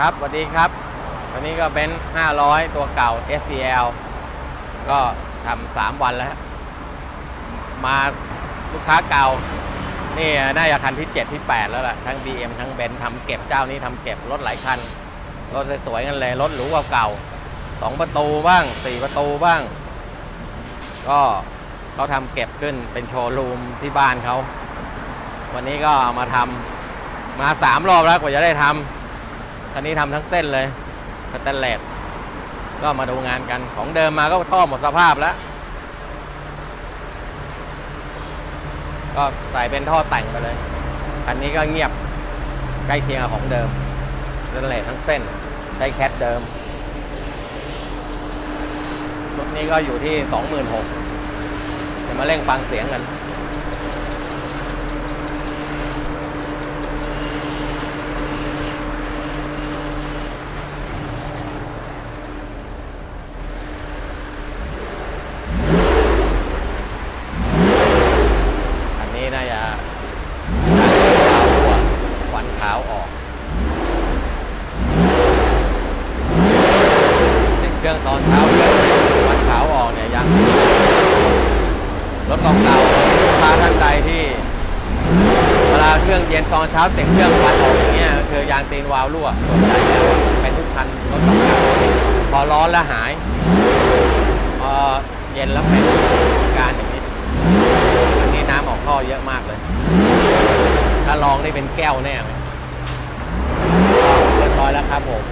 ครับสวัสดีครับ วันนี้ก็เบนซ์500 ตัวเก่า SCL ก็ทำสามวันแล้ว มาลูกค้าเก่า นี่น่าจะคันที่ 7 ที่ 8 แล้วล่ะ ทั้ง BM ทั้งเบนซ์ทำเก็บเจ้านี้ทำเก็บรถหลายคัน รถสวยๆกันเลย รถหรูเก่าๆสองประตูบ้างสี่ประตูบ้าง ก็เขาทำเก็บขึ้นเป็นโชว์รูมที่บ้านเขา วันนี้ก็เอามาทำมาสามรอบแล้วกว่าจะได้ทำ คันนี้ทำทั้งเส้นเลยสแตนเลสก็มาดูงานกันของเดิมมาก็ท่อหมดสภาพแล้ว ก็ใส่เป็นท่อแต่งไปเลยคันนี้ก็เงียบใกล้เคียงกับของเดิมสแตนเลสทั้งเส้นใช้แคทเดิมชุดนี้ก็อยู่ที่ 26,000จะมาเร่งฟังเสียงกันื่องตอนเช้าเรื่องวันขาวออกเนี่ยยังรถกองเก่าพาท่านใดที่เวลาเครื่องเย็นตอนเช้าเต็มเครื่องวันออกอย่างเงี้ยคือยางตีนวาล์วรั่วส่นใจแล้วเป็นทุกคันรถกองเก่าพอร้อนแล้วหายพอเย็นแล้วเป็นการอย่างนี้อันนี้น้ำออกท่อเยอะมากเลย ถ้าลองได้เป็นแก้วแน่เลยเรียบร้อยแล้วครับผม